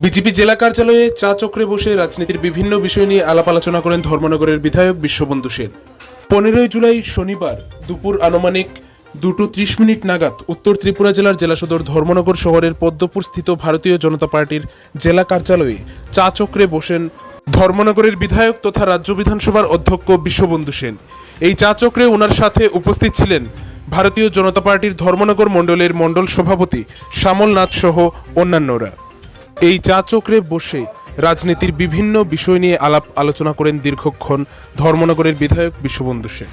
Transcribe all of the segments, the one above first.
BJP জেলা কার্যালয়ে চা চক্রে বসে রাজনীতির বিভিন্ন বিষয় নিয়ে আলাপ আলোচনা করেন ধর্মনগরের বিধায়ক বিশ্ববন্ধু সেন। পনেরোই জুলাই শনিবার দুপুর আনুমানিক দুটো ত্রিশ মিনিট নাগাদ উত্তর ত্রিপুরা জেলার জেলা সদর ধর্মনগর শহরের পদ্মপুর স্থিত ভারতীয় জনতা পার্টির জেলা কার্যালয়ে চা চক্রে বসেন ধর্মনগরের বিধায়ক তথা রাজ্য বিধানসভার অধ্যক্ষ বিশ্ববন্ধু সেন। এই চা চক্রে ওনার সাথে উপস্থিত ছিলেন ভারতীয় জনতা পার্টির ধর্মনগর মণ্ডলের মণ্ডল সভাপতি শ্যামল নাথ সহ অন্যান্যরা। এই চা চক্রে বসে রাজনীতির বিভিন্ন বিষয় নিয়ে আলাপ আলোচনা করেন দীর্ঘক্ষণ ধর্মনগরের বিধায়ক বিশ্ববন্ধু সেন।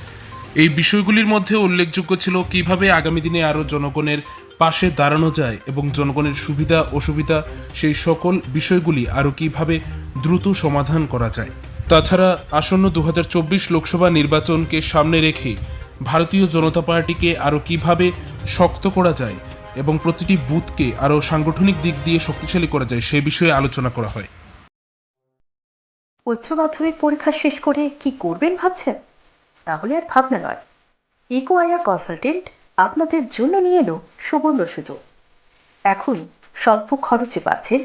এই বিষয়গুলির মধ্যে উল্লেখযোগ্য ছিল কীভাবে আগামী দিনে আরও জনগণের পাশে দাঁড়ানো যায় এবং জনগণের সুবিধা, অসুবিধা, সেই সকল বিষয়গুলি আরও কীভাবে দ্রুত সমাধান করা যায়। তাছাড়া আসন্ন দু হাজার চব্বিশ লোকসভা নির্বাচনকে সামনে রেখে ভারতীয় জনতা পার্টিকে আরও কীভাবে শক্ত করা যায় এবং প্রতিটি বুথকে আরও সাংগঠনিক দিক দিয়ে শক্তিশালী করা যায়, সে বিষয়ে আলোচনা করা হয়। উচ্চ মাধ্যমিক পরীক্ষা শেষ করে কি করবেন ভাবছেন? তাহলে আর ভাবনা নয়। ইকো আয়ার কনসালটেন্ট আপনাদের জন্য নিয়ে এলো সুবর্ণ সুযোগ। এখন স্বল্প খরচে পাচ্ছেন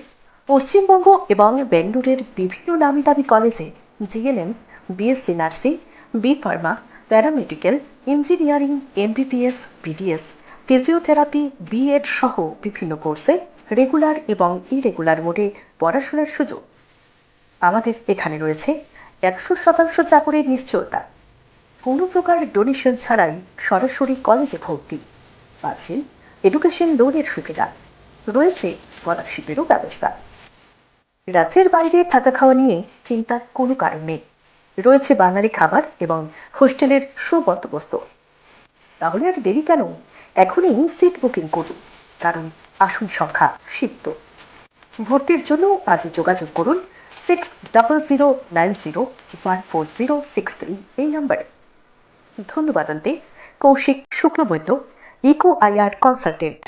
পশ্চিমবঙ্গ এবং বেঙ্গলুরের বিভিন্ন নামি দামি কলেজে GNM, BSc nursing, B pharma, paramedical, engineering, MBBS, BDS physiotherapy BEd সহ বিভিন্ন কোর্সে রেগুলার এবং ইরেগুলার মোডে পড়াশোনার সুযোগ। আমাদের এখানে রয়েছে একশো শতাংশ চাকরির নিশ্চয়তা। কোনো প্রকার ডোনেশন ছাড়াই সরাসরি কলেজে ভর্তি। পাচ্ছেন এডুকেশন লোনের সুবিধা। রয়েছে স্কলারশিপেরও ব্যবস্থা। রাজ্যের বাইরে থাকা খাওয়া নিয়ে চিন্তার কোনো কারণ নেই। রয়েছে বাঙালি খাবার এবং হোস্টেলের সুবন্দোবস্ত। তাহলে আর দেরি কেন? এখনই সিট বুকিং করুন। কারণ আসন সংখ্যা সিদ্ধ ভর্তির জন্য আজ যোগাযোগ করুন six double zero nine zero one four zero six three এই নাম্বারে। ধন্যবাদ আনতে Koushik Shuklabaidya, eco IR consultant.